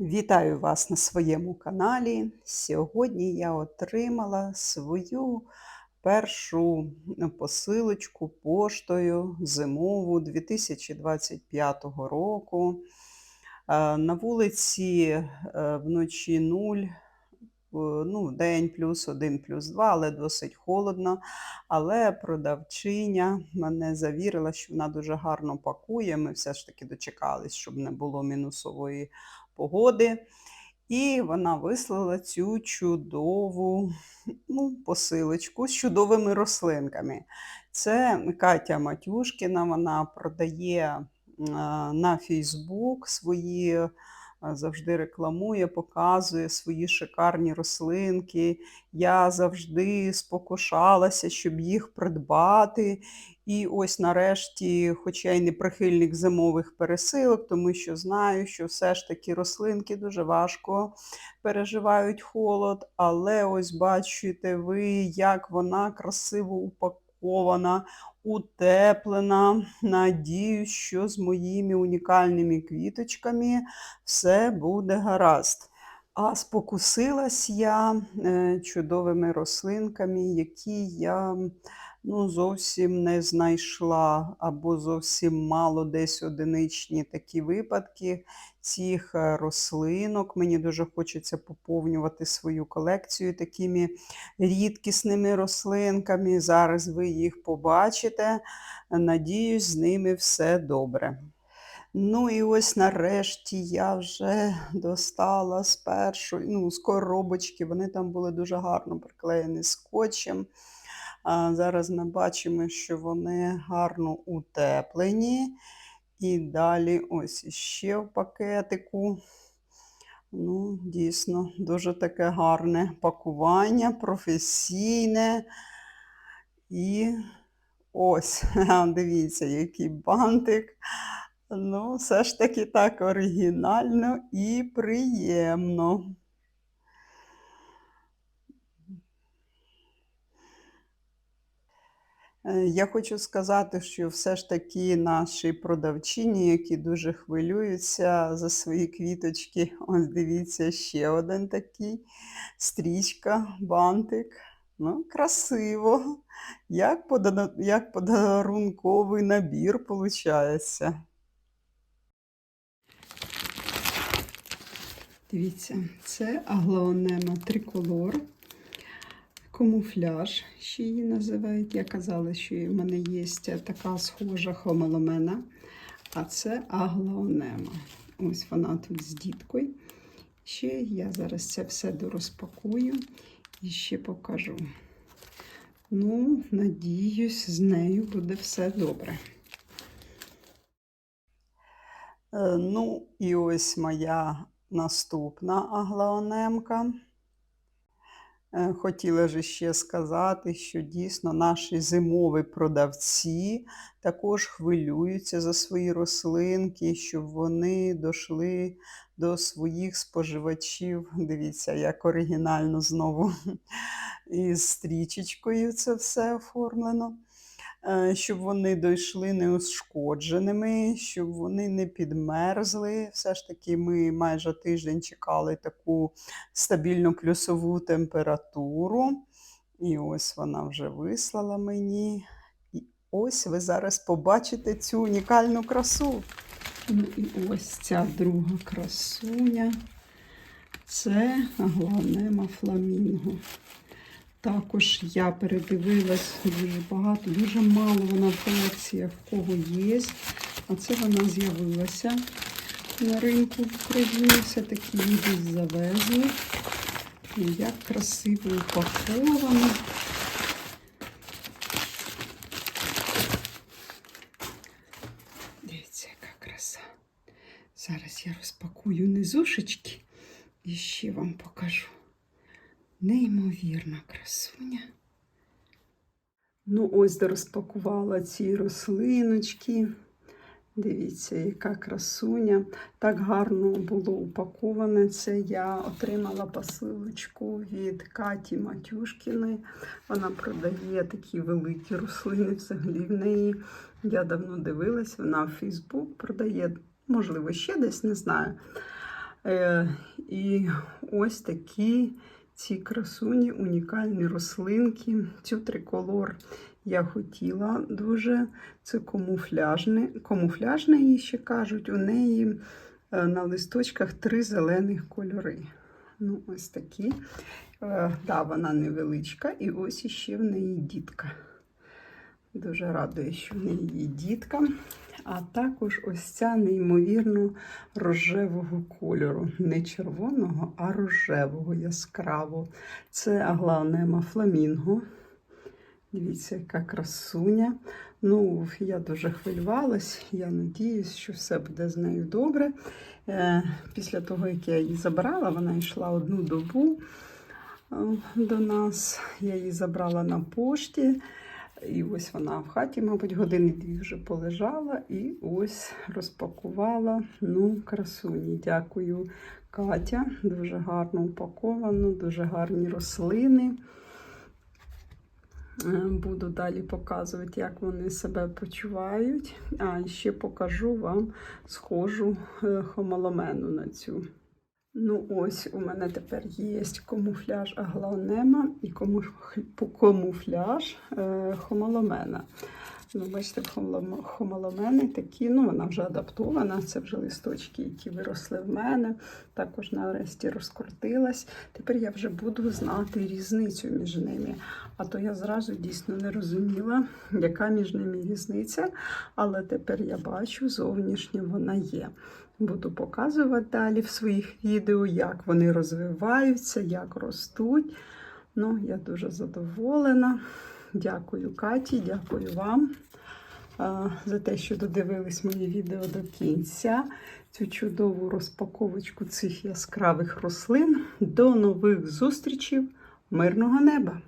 Вітаю вас на своєму каналі. Сьогодні я отримала свою першу посилочку поштою зимову 2025 року. Е, На вулиці е, вночі 0, ну, день плюс 1, плюс 2, але досить холодно. Але продавчиня мене завірила, що вона дуже гарно пакує. Ми все ж таки дочекались, щоб не було мінусової погоди. І вона вислала цю чудову ну, посилочку з чудовими рослинками. Це Катя Матюшкіна, вона продає на Фейсбук свої, завжди рекламує, показує свої шикарні рослинки. Я завжди спокушалася, щоб їх придбати. І ось нарешті, хоча й не прихильник зимових пересилок, тому що знаю, що все ж таки рослинки дуже важко переживають холод, але ось бачите ви, як вона красиво упакована, утеплена. Надію, що з моїми унікальними квіточками все буде гаразд. А спокусилась я е, чудовими рослинками, які я ну, зовсім не знайшла, або зовсім мало десь одиничні такі випадки цих е, рослинок. Мені дуже хочеться поповнювати свою колекцію такими рідкісними рослинками. Зараз ви їх побачите. Надіюсь, з ними все добре. Ну і ось нарешті я вже достала з першої, ну, з коробочки. Вони там були дуже гарно приклеєні скотчем. Зараз ми бачимо, що вони гарно утеплені. І далі ось іще в пакетику. Ну, дійсно, дуже таке гарне пакування, професійне. І ось, дивіться, який бантик. Ну, все ж таки так оригінально і приємно. Я хочу сказати, що все ж таки наші продавчині, які дуже хвилюються за свої квіточки. Ось дивіться, ще один такий стрічка, бантик. Ну, красиво. Як, пода- як подарунковий набір виходить. Дивіться, це аглаонема триколор. Камуфляж, ще її називають. Я казала, що в мене є така схожа хомеломена, а це аглаонема. Ось вона тут з діткою. Ще я зараз це все дорозпакую і ще покажу. Ну, надіюсь, з нею буде все добре. Е, Ну, і ось моя наступна аглаонемка. Е, Хотіла ж ще сказати, що дійсно наші зимові продавці також хвилюються за свої рослинки, щоб вони дійшли до своїх споживачів. Дивіться, як оригінально знову із стрічечкою це все оформлено. Е, Щоб вони дійшли неушкодженими, щоб вони не підмерзли. Все ж таки, ми майже тиждень чекали таку стабільну плюсову температуру. І ось вона вже вислала мені. І ось ви зараз побачите цю унікальну красу. Ну і ось ця друга красуня. Це агланема фламінго. Також я передивилась дуже багато, дуже мало вона в колекціях в кого є. А це вона з'явилася на ринку в Україні. Все-таки її завезли. І Як красиво упаковано. Дивіться, яка краса. Зараз я розпакую низушечки і ще вам покажу. Неймовірна красуня. Ну, ось де розпакувала ці рослиночки. Дивіться, яка красуня. Так гарно було упаковане. Це я отримала посилочку від Каті Матюшкіної. Вона продає такі великі рослини взагалі в неї. Я давно дивилась, вона в Фейсбук продає, можливо, ще десь не знаю. Е, і ось такі ці красуні, унікальні рослинки. Цю триколор я хотіла дуже. Це камуфляжне. Камуфляжне її ще кажуть. У неї е, на листочках три зелених кольори. Ну, ось такі. Е, да, вона невеличка, і ось іще в неї дітка. Дуже радує, що в неї є дітка. А також ось ця неймовірно рожевого кольору. Не червоного, а рожевого яскравого. Це аглаонема фламінго. Дивіться, яка красуня. Ну, я дуже хвилювалась. Я надіюсь, що все буде з нею добре. Е, Після того, як я її забрала, вона йшла одну добу е, до нас. Я її забрала на пошті. І ось вона в хаті, мабуть, години дві вже полежала і ось розпакувала. Ну, красуні. Дякую, Катя. Дуже гарно упаковано, дуже гарні рослини. Е, Буду далі показувати, як вони себе почувають. А ще покажу вам схожу е, хомоломену на цю. Ну, ось у мене тепер є камуфляж аглаонема і камуф- камуфляж е, хомоломена. Ну, бачите, хомолом- хомоломени такі, ну вона вже адаптована, це вже листочки, які виросли в мене. Також нарешті розкрутилась. Тепер я вже буду знати різницю між ними. А то я зразу дійсно не розуміла, яка між ними різниця. Але тепер я бачу, зовнішньо вона є. Буду показувати далі в своїх відео, як вони розвиваються, як ростуть. Ну, я дуже задоволена. Дякую Каті, дякую вам за те, що додивились моє відео до кінця. Цю чудову розпаковочку цих яскравих рослин. До нових зустрічей! Мирного неба!